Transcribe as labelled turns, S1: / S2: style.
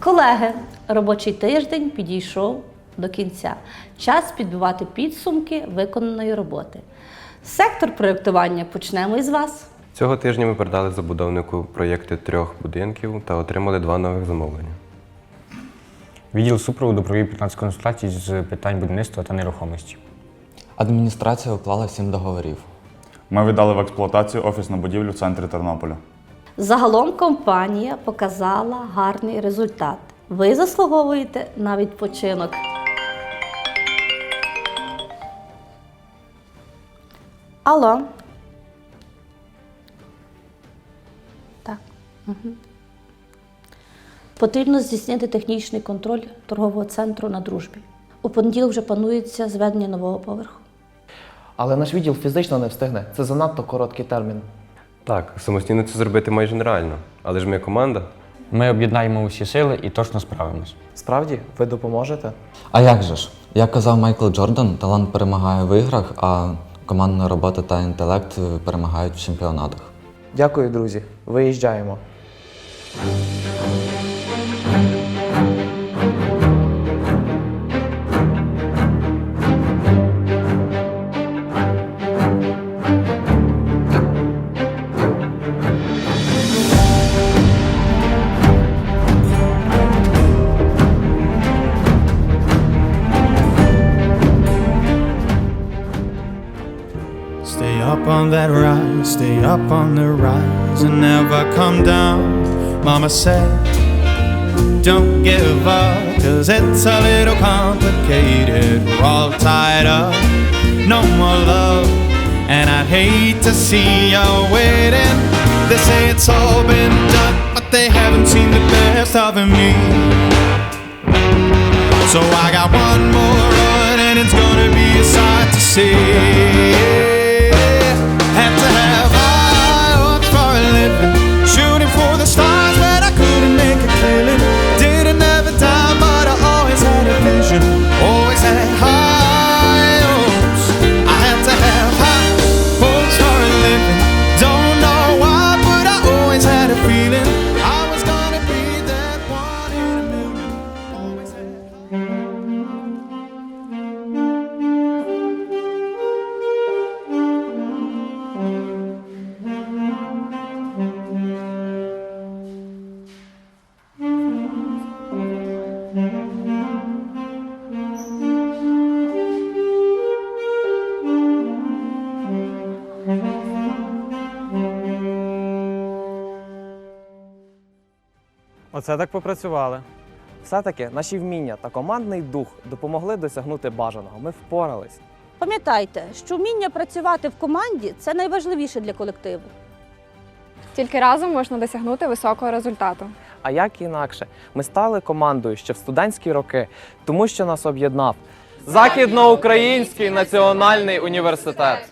S1: колеги, робочий тиждень підійшов до кінця. Час підбивати підсумки виконаної роботи. Сектор проєктування почнемо із вас.
S2: Цього тижня ми передали забудовнику проєкти трьох будинків та отримали два нових замовлення.
S3: Відділ супроводу провів 15 консультацій з питань будівництва та нерухомості.
S4: Адміністрація уклала сім договорів.
S5: Ми віддали в експлуатацію офісну будівлю в центрі Тернополя.
S1: Загалом компанія показала гарний результат. Ви заслуговуєте на відпочинок. Алло. Так. Угу. Потрібно здійснити технічний контроль торгового центру на дружбі. У понеділок вже планується зведення нового поверху.
S6: Але наш відділ фізично не встигне. Це занадто короткий термін.
S2: Так, самостійно це зробити майже нереально, але ж ми команда.
S3: Ми об'єднаємо усі сили і точно справимось.
S6: Справді, ви допоможете?
S4: А як же ж? Як казав Майкл Джордан, талант перемагає в іграх, а командна робота та інтелект перемагають в чемпіонатах.
S6: Дякую, друзі. Виїжджаємо.
S7: Up on that rise, stay up on the rise and never come down. Mama said, Don't give up, cause it's a little complicated. We're all tied up, no more love, and I'd hate to see you waiting. They say it's all been done, but they haven't seen the best of me. So I got one more run and it's gonna be a sight to see.
S8: Оце так попрацювали.
S6: Все-таки наші вміння та командний дух допомогли досягнути бажаного. Ми впорались.
S1: Пам'ятайте, що вміння працювати в команді це найважливіше для колективу.
S9: Тільки разом можна досягнути високого результату.
S6: А як інакше, ми стали командою ще в студентські роки, тому що нас об'єднав
S8: Західноукраїнський національний університет.